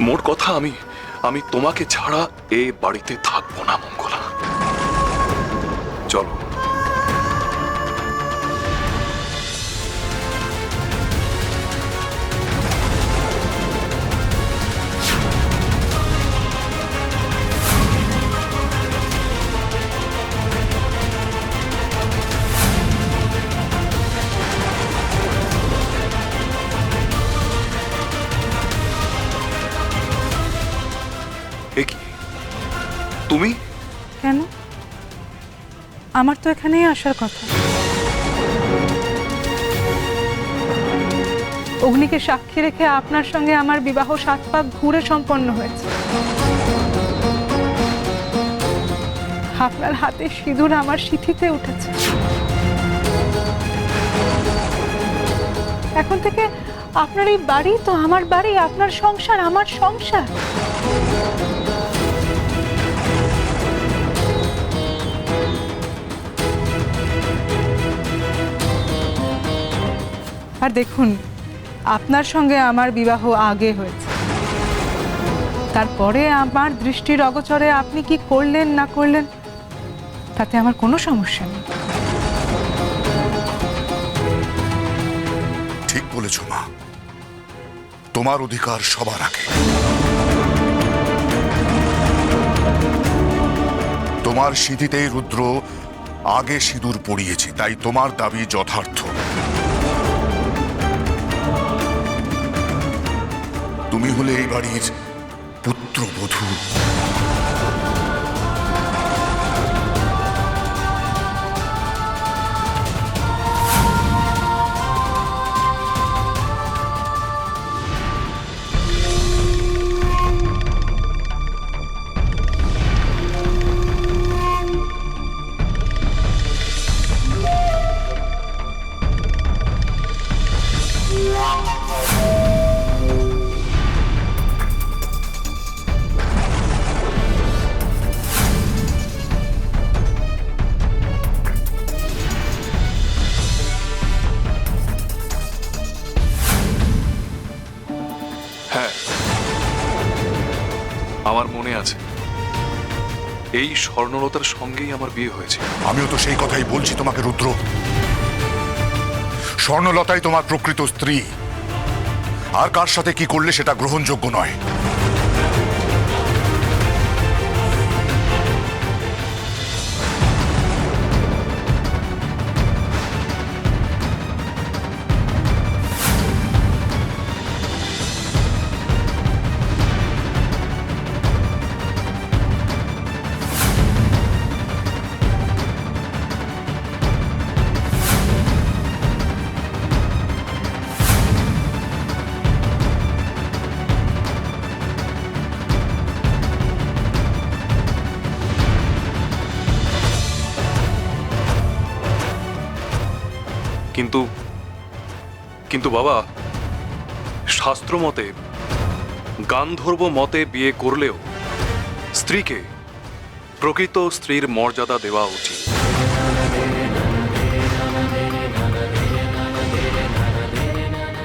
মোট কথা আমি আমি তোমাকে ছাড়া এ বাড়িতে থাকব না মঙ্গলা। চলো। কি? তুমি? কেন? আমার তো এখানেই আসার কথা। অগ্নিকে সাক্ষী রেখে আপনার সঙ্গে আমার বিবাহ সাত পাক ঘুরে সম্পন্ন হয়েছে। আপনার হাতে সিঁদুর আমার সিঁথিতে উঠেছে। এখন থেকে আপনার এই বাড়ি তো আমার বাড়ি, আপনার সংসার আমার সংসার। আর দেখুন, আপনার সঙ্গে আমার বিবাহ আগে হয়েছে। তারপরে আমার দৃষ্টির অগোচরে আপনি কি করলেন, না করলেন, তাতে আমার কোনো সমস্যা নেই। ঠিক বলেছ, মা। তোমার অধিকার সবার আগে। তোমার সিঁথিতেই রুদ্র আগে সিঁদুর পড়িয়েছে, তাই তোমার দাবি যথার্থ। তুমি হলে এই বাড়ির পুত্রবধূ। আমার মনে আছে। এই স্বর্ণলতার সঙ্গেই আমার বিয়ে হয়েছে। আমিও তো সেই কথাই বলছি তোমাকে, রুদ্র। স্বর্ণলতাই তোমার প্রকৃত স্ত্রী। আর কার সাথে কি করলে সেটা গ্রহণযোগ্য নয়? কিন্তু কিন্তু বাবা শাস্ত্র মতে গান্ধর্ব মতে বিয়ে করলেও স্ত্রীকে প্রকৃত স্ত্রীর মর্যাদা দেওয়া উচিত।